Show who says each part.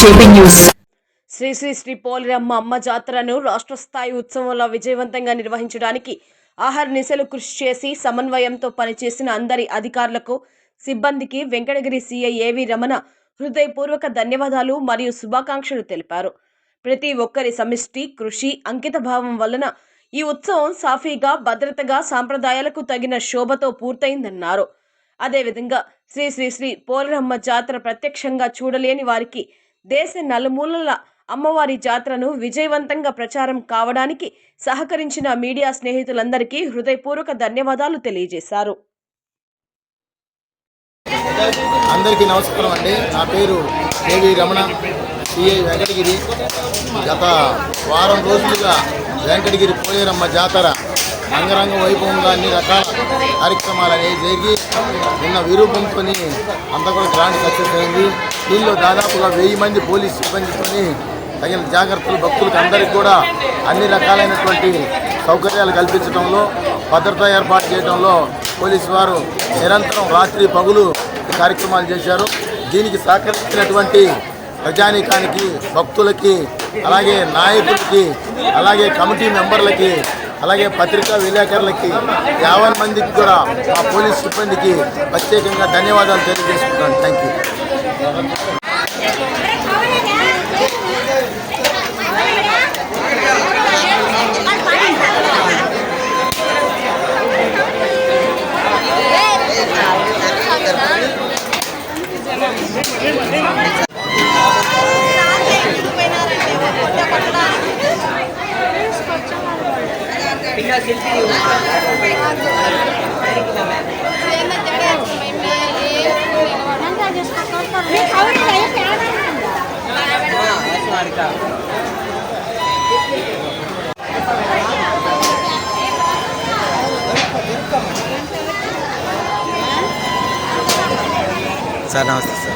Speaker 1: JP news.
Speaker 2: Shri Shri Shri Poliramma Amma జాతరను రాష్ట్ర స్థాయి ఉత్సవంలో విజయవంతంగా నిర్వహించడానికి ఆహార నిశలు కృషి చేసి సమన్వయంతో పనిచేసిన అందరి అధికారులకు సిబ్బందికి వెంకటగిరి సీఐ ఏవి రమణ హృదయపూర్వక ధన్యవాదాలు మరియు శుభాకాంక్షలు తెలిపారు. ప్రతి ఒక్కరి సమిష్టి కృషి అంకిత భావం వలన ఈ ఉత్సవం సాఫీగా భద్రతగా సాంప్రదాయాలకు తగిన శోభతో పూర్తయిందన్నారు. అదేవిధంగా శ్రీ శ్రీ శ్రీ పోలరమ్మ జాతర ప్రత్యక్షంగా చూడలేని వారికి దేశ నలుమూలల అమ్మవారి జాతరను విజయవంతంగా ప్రచారం కావడానికి సహకరించిన మీడియా స్నేహితులందరికీ హృదయపూర్వక ధన్యవాదాలు తెలియజేశారు.
Speaker 3: అందరికీ నమస్కారం అండి. నా పేరు కేవి రమణ సిఐ వెంకటగిరి. గత వారం రోజులుగా వెంకటగిరి పోలేరమ్మ జాతర అంగరంగ వైభవంగా అన్ని రకాల కార్యక్రమాలు అనేవి జరిగి నిన్న విరూపంతో అంతా కూడా గ్రాండ్ సక్సెస్ అయింది. దీనిలో దాదాపుగా వెయ్యి మంది పోలీస్ సిబ్బందితోని తగిన జాగ్రత్తలు భక్తులకు అందరికీ కూడా అన్ని రకాలైనటువంటి సౌకర్యాలు కల్పించడంలో భద్రతా ఏర్పాటు చేయడంలో పోలీసు వారు నిరంతరం రాత్రి పగులు కార్యక్రమాలు చేశారు. దీనికి సహకరించినటువంటి ప్రజానీకానికి భక్తులకి అలాగే నాయకులకి అలాగే కమిటీ మెంబర్లకి అలాగే పత్రికా విలేకరులకి యాభై మందికి కూడా మా పోలీస్ సిబ్బందికి ప్రత్యేకంగా ధన్యవాదాలు తెలియజేసుకుంటాను థ్యాంక్ యూ பின்னா செல்ஃபி
Speaker 4: సార్ నమస్తే సార్